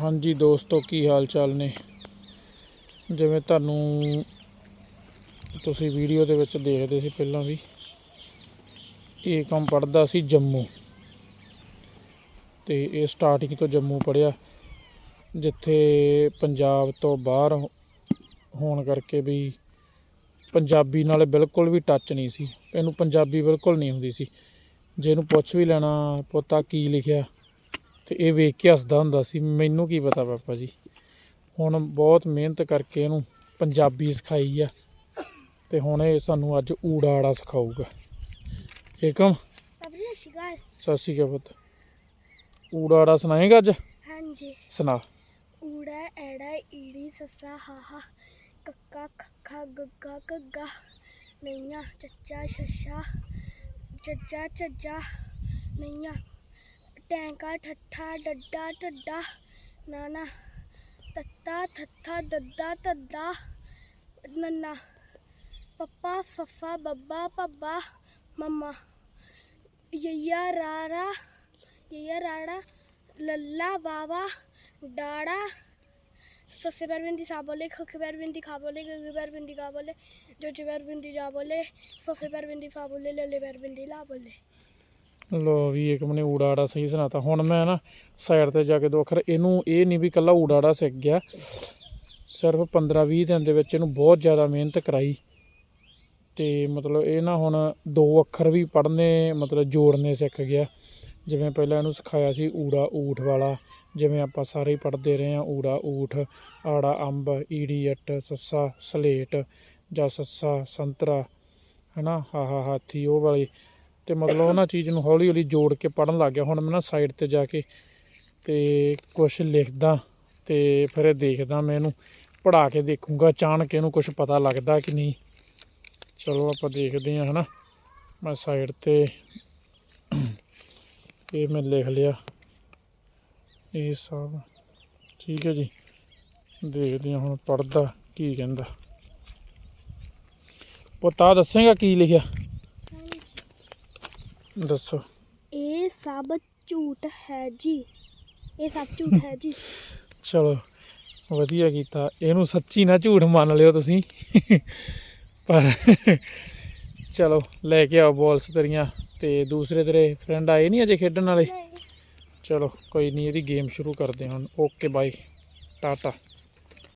ਹਾਂਜੀ ਦੋਸਤੋ, ਕੀ ਹਾਲ ਚਾਲ ਨੇ? ਜਿਵੇਂ ਤੁਹਾਨੂੰ ਤੁਸੀਂ ਵੀਡੀਓ ਦੇ ਵਿੱਚ ਦੇਖਦੇ ਸੀ ਪਹਿਲਾਂ ਵੀ, ਇਹ ਕੰਮ ਪੜਦਾ ਸੀ ਜੰਮੂ। ਤੇ ਇਹ ਸਟਾਰਟਿੰਗ ਤੋਂ ਜੰਮੂ ਪੜਿਆ ਜਿੱਥੇ ਪੰਜਾਬ ਤੋਂ ਬਾਹਰ ਹੋਣ ਕਰਕੇ ਵੀ ਪੰਜਾਬੀ ਨਾਲ ਬਿਲਕੁਲ ਵੀ ਟੱਚ ਨਹੀਂ ਸੀ। ਇਹਨੂੰ ਪੰਜਾਬੀ ਬਿਲਕੁਲ ਨਹੀਂ ਹੁੰਦੀ ਸੀ। ਜੇ ਇਹਨੂੰ ਪੁੱਛ ਵੀ ਲੈਣਾ, ਪੋਤਾ ਕੀ ਲਿਖਿਆ ਤੇ ਇਹ ਵੇਖ ਕੇ ਹੱਸਦਾ ਹੁੰਦਾ ਸੀ ਮੈਨੂੰ ਕੀ ਪਤਾ ਪਾਪਾ ਜੀ? ਹੁਣ ਬਹੁਤ ਮਿਹਨਤ ਕਰਕੇ ਇਹਨੂੰ ਪੰਜਾਬੀ ਸਿਖਾਈ ਆ ਤੇ ਹੁਣ ਇਹ ਸਾਨੂੰ ਅੱਜ ਊੜਾ ਆੜਾ ਸਿਖਾਊਗਾ ਏਕਮ ਪਾਪਾ ਜੀ ਅਕਾਲ। ਸਤਿ ਸ਼੍ਰੀ ਅਕਾਲ ਪੁੱਤ। ਊੜਾ ਆੜਾ ਸੁਣਾਏਗਾ ਅੱਜ? ਹਾਂਜੀ। ਸੁਣਾ। ਊੜਾ ਐੜਾ ਈੜੀ ਸੱਸਾ ਹਾਹਾ ਕੱਕਾ ਖੱਖਾ ਗੱਗਾ ਗੱਗਾ ਨਈਆਂ ਚੱਚਾ ਛੱਛਾ ਚੱਚਾ ਚੱਜਾ ਨਈਆਂ। ਟੈਂਕਾ, ਠੱਠਾ, ਡੱਡਾ ਟੱਡਾ ਨਾ ਤੱਤਾ, ਥੱਥਾ, ਦੱਦਾ ਤੱਦਾ ਨੰਨਾ, ਪੱਪਾ, ਫੱਫਾ, ਬੱਬਾ ਪੱਬਾ ਮੰਮਾ, ਯਈਆ, ਰਾਰਾ, ਯਈਆ, ਰਾੜਾ, ਲੱਲਾ ਬਾਵਾ ਡਾੜਾ, ਸੱਸੇ ਪੈਰ ਬਿੰਦੀ, ਸਾ ਬੋਲੇ, ਖੱਖੇ ਪੈਰ ਬਿੰਦੀ, ਖਾ ਬੋਲੇ, ਗੱਗੇ ਪੈਰ ਬਿੰਦੀ, ਗਾ ਬੋਲੇ, ਜੋਜੇ ਪੈਰ ਬਿੰਦੀ, ਜਾ ਬੋਲੇ, ਫੱਫੇ ਪੈਰ ਬਿੰਦੀ, ਫਾ ਬੋਲੇ, ਲੱਲੇ ਪੈਰ ਬਿੰਦੀ ਲੋ ਵੀ ਇੱਕ ਨੇ ਊੜਾ ਆੜਾ ਸਹੀ ਸੁਣਾਤਾ। ਹੁਣ ਮੈਂ ਨਾ ਸਾਈਡ ਤੇ ਜਾ ਕੇ ਦੋ ਅੱਖਰ ਇਹਨੂੰ ਇਹ ਨਹੀਂ ਵੀ ਕੱਲਾ ਊੜਾ ਆੜਾ ਸਿੱਖ ਗਿਆ। ਸਿਰਫ 15 20 ਦਿਨ ਦੇ ਵਿੱਚ ਇਹਨੂੰ ਬਹੁਤ ਜ਼ਿਆਦਾ ਮਿਹਨਤ ਕਰਾਈ। ਤੇ ਮਤਲਬ ਇਹ ਨਾ ਹੁਣ ਦੋ ਅੱਖਰ ਵੀ ਪੜ੍ਹਨੇ, ਮਤਲਬ ਜੋੜਨੇ ਸਿੱਖ ਗਿਆ। ਜਿਵੇਂ ਪਹਿਲਾਂ ਇਹਨੂੰ ਸਿਖਾਇਆ ਸੀ ਊੜਾ ਊਠ ਵਾਲਾ, ਜਿਵੇਂ ਆਪਾਂ ਸਾਰੇ ਪੜ੍ਹਦੇ ਰਹੇ ਆ ਊੜਾ ਊਠ, ਆੜਾ ਅੰਬ ਈੜੀ ਅੱਟ ਸੱਸਾ, ਸਲੇਟ ਜਾਂ ਸੱਸਾ, ਸੰਤਰਾ, ਹਨਾ, ਹਾ ਹਾ ਹਾਥੀ, ਉਹ ਵਾਲੀ। ਤੇ ਮਤਲਬ ਉਹਨਾਂ ਚੀਜ਼ ਨੂੰ ਹੌਲੀ ਹੌਲੀ ਜੋੜ ਕੇ ਪੜਨ ਲੱਗ ਗਿਆ। ਹੁਣ ਮੈਂ ਨਾ ਸਾਈਡ ਤੇ ਜਾ ਕੇ ਤੇ ਕੁਝ ਲਿਖਦਾ ਤੇ ਫਿਰ ਇਹ ਦੇਖਦਾ ਮੈਂ ਇਹਨੂੰ ਪੜਾ ਕੇ ਦੇਖੂੰਗਾ। ਅਚਾਨਕ ਇਹਨੂੰ ਕੁਝ ਪਤਾ ਲੱਗਦਾ ਕਿ ਨਹੀਂ। ਚਲੋ ਆਪਾਂ ਦੇਖਦੇ ਹਾਂ, ਹਨਾ। ਮੈਂ ਸਾਈਡ ਤੇ ਇਹ ਮੈਂ ਲਿਖ ਲਿਆ। ਇਹ ਸਭ। ਠੀਕ ਹੈ ਜੀ। ਦੇਖਦੇ ਹਾਂ ਹੁਣ ਪੜਦਾ ਕੀ ਕਹਿੰਦਾ। ਪਤਾ ਦੱਸੇਗਾ ਕੀ ਲਿਖਿਆ? ਦੱਸੋ। ਇਹ ਸਭ ਝੂਠ ਹੈ ਜੀ। ਇਹ ਸਭ ਝੂਠ ਹੈ ਜੀ। ਚਲੋ ਵਧੀਆ ਕੀਤਾ। ਇਹਨੂੰ ਸੱਚੀ ਨਾ ਝੂਠ ਮੰਨ ਲਿਓ ਤੁਸੀਂ। ਪਰ ਚਲੋ ਲੈ ਕੇ ਆਓ ਬਾਲਸ ਤੇਰੀਆਂ। ਤੇ ਦੂਸਰੇ ਤੇਰੇ ਫਰੈਂਡ ਆਏ ਨਹੀਂ ਅਜੇ ਖੇਡਣ ਵਾਲੇ? ਚਲੋ ਕੋਈ ਨਹੀਂ ਇਹਦੀ ਗੇਮ ਸ਼ੁਰੂ ਕਰਦੇ ਹਾਂ ਹੁਣ। ਓਕੇ ਬਾਈ ਟਾਟਾ